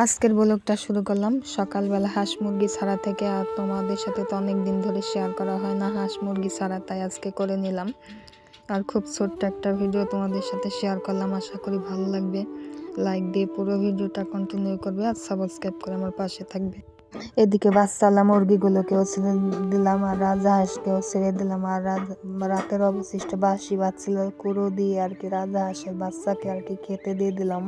আজকের ব্লগটা শুরু করলাম। সকালবেলা হাঁস মুরগি ছাড়া থেকে আর তোমাদের সাথে তো অনেক দিন ধরে শেয়ার করা হয় না হাঁস মুরগি ছাড়া, তাই আজকে করে নিলাম। আর খুব ছোট্ট একটা ভিডিও তোমাদের সাথে শেয়ার করলাম, আশা করি ভালো লাগবে। লাইক দিয়ে পুরো ভিডিওটা কন্টিনিউ করবে আর সাবস্ক্রাইব করে আমার পাশে থাকবে। এদিকে বাচ্চালা মুরগিগুলোকেও ছেড়ে দিলাম আর রাজা হাঁসকেও ছেড়ে দিলাম আর রাতের অবশিষ্ট বাসি বাচ্চা কুড়ো দিয়ে আর কি রাজা হাঁসের বাচ্চাকে আর কি খেতে দিয়ে দিলাম।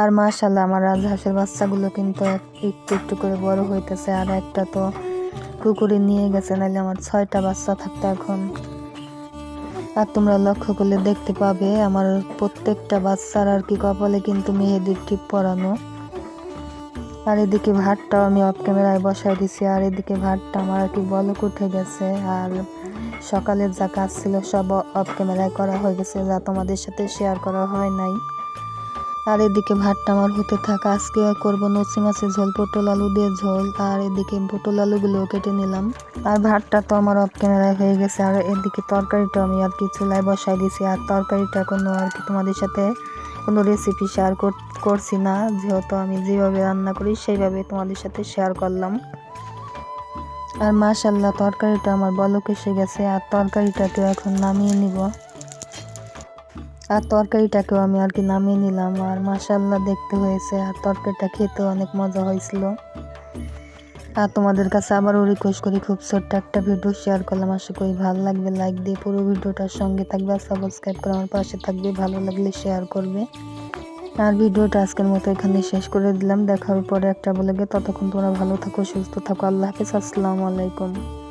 আর মাশাল্লাহ আমার রাজহাঁসের বাচ্চাগুলো কিন্তু একটু একটু করে বড় হইতেছে, আর একটা তো কুকুরে নিয়ে গেছে নাহলে আমার ছয়টা বাচ্চা থাকতো এখন। আর তোমরা লক্ষ্য করলে দেখতে পাবে, আমার প্রত্যেকটা বাচ্চার আর কি কপালে কিন্তু মেহেদির টিপ পরানো। আর এদিকে ভাতটাও আমি অফ ক্যামেরায় বসাই দিছি, আর এদিকে ভাতটা আমার আর কি বলক উঠে গেছে, আর সকালের যা কাজ ছিল সব অফ ক্যামেরায় করা হয়ে গেছে, যা তোমাদের সাথে শেয়ার করা হয় নাই। আর এদিকে ভাতটা আমার হতে থাকা, আজকে করব নচি মাছের ঝোল, পটল আলু দিয়ে ঝোল, আর এদিকে পটল আলুগুলো কেটে নিলাম। আর ভাতটা তো আমার অফ ক্যামেরায় হয়ে গেছে, আর এদিকে তরকারিটা আমি আর কি চুলায় বসাই দিয়েছি আর তরকারিটা কোনো আর কি তোমাদের সাথে কোনো রেসিপি শেয়ার করছি না, যেহেতু আমি যেভাবে রান্না করি সেইভাবে তোমাদের সাথে শেয়ার করলাম। আর মাশাল্লাহ তরকারিটা আমার বলক এসে গেছে, আর তরকারিটাকে এখন নামিয়ে নিব। আর তরকারিটাকেও আমি আর কি নামিয়ে নিলাম আর মাশাল্লাহ দেখতে হয়েছে আর তরকারিটা খেতে অনেক মজা হয়েছিল। আর তোমাদের কাছে আবারও রিকোয়েস্ট করি খুব ছোট্ট একটা ভিডিও শেয়ার করলাম। আশা করি ভালো লাগবে। লাইক দিয়ে পুরো ভিডিওটার সঙ্গে থাকবে আর সাবস্ক্রাইব করে আমার পাশে থাকবে। ভালো লাগলে শেয়ার করবে। আর ভিডিওটা আজকের মতো এখানে শেষ করে দিলাম। দেখার পরে একটা বলে ততক্ষণ তোমরা ভালো থাকো, সুস্থ থাকো। আল্লাহ হাফিজ। আসসালামু আলাইকুম।